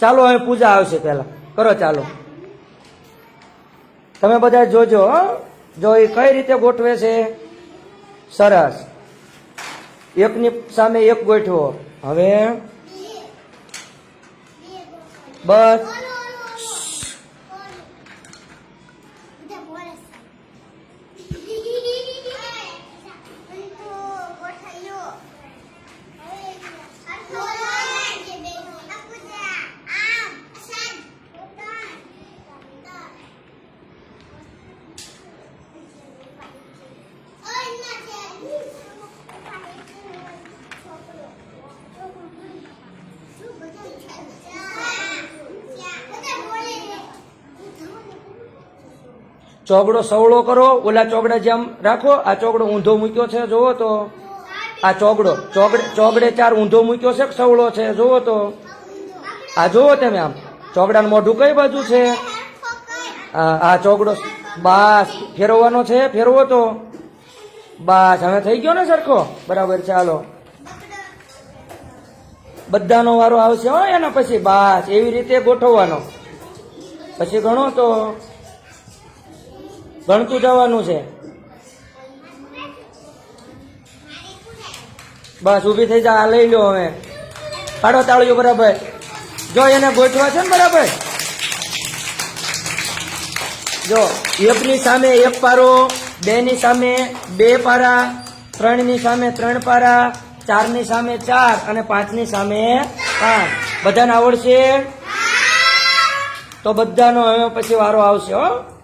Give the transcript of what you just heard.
ચાલો, હવે પૂજા આવશે પહેલા. કરો ચાલો. તમે બધા જોજો. જો એ કઈ રીતે ગોઠવે છે? સરસ. એકની સામે એક ગોઠવો. હવે બસ. ચોગડો સવળો કરો, ઓલા ચોગડા જેમ રાખો, આ ચોગડો ઊંધો મૂક્યો છે જોવો તો. આ ચોગડો, ચોગડે ચોગડે ચાર ઊંધો મૂક્યો છે, સવળો છે જોવો તો. આ જોવો તમે આમ. ચોગડાનું મોઢું કઈ બાજુ છે? આ ચોગડો, બાસ, ફેરવવાનો છે, ફેરવો તો. બાસ, હવે થઈ ગયો ને સરખો? બરાબર, ચાલો. બધાનો વારો આવશે હો એના પછી. બસ, એવી રીતે ગોઠવવાનો. પછી ગણો તો ગણતું જવાનું છે. બસ, ઊભી થઈ જા, આ લઈ લો હવે. પાડો તાળીઓ બરાબર. જો એને ગોઠવા છે ને બરાબર. જો, એકની સામે એક પારો બે ની સામે બે પારા ત્રણની સામે ત્રણ પારા ચારની સામે ચાર અને પાંચની સામે પાંચ. બધાને આવડશે? તો બધાનો હવે પછી વારો આવશે, હો.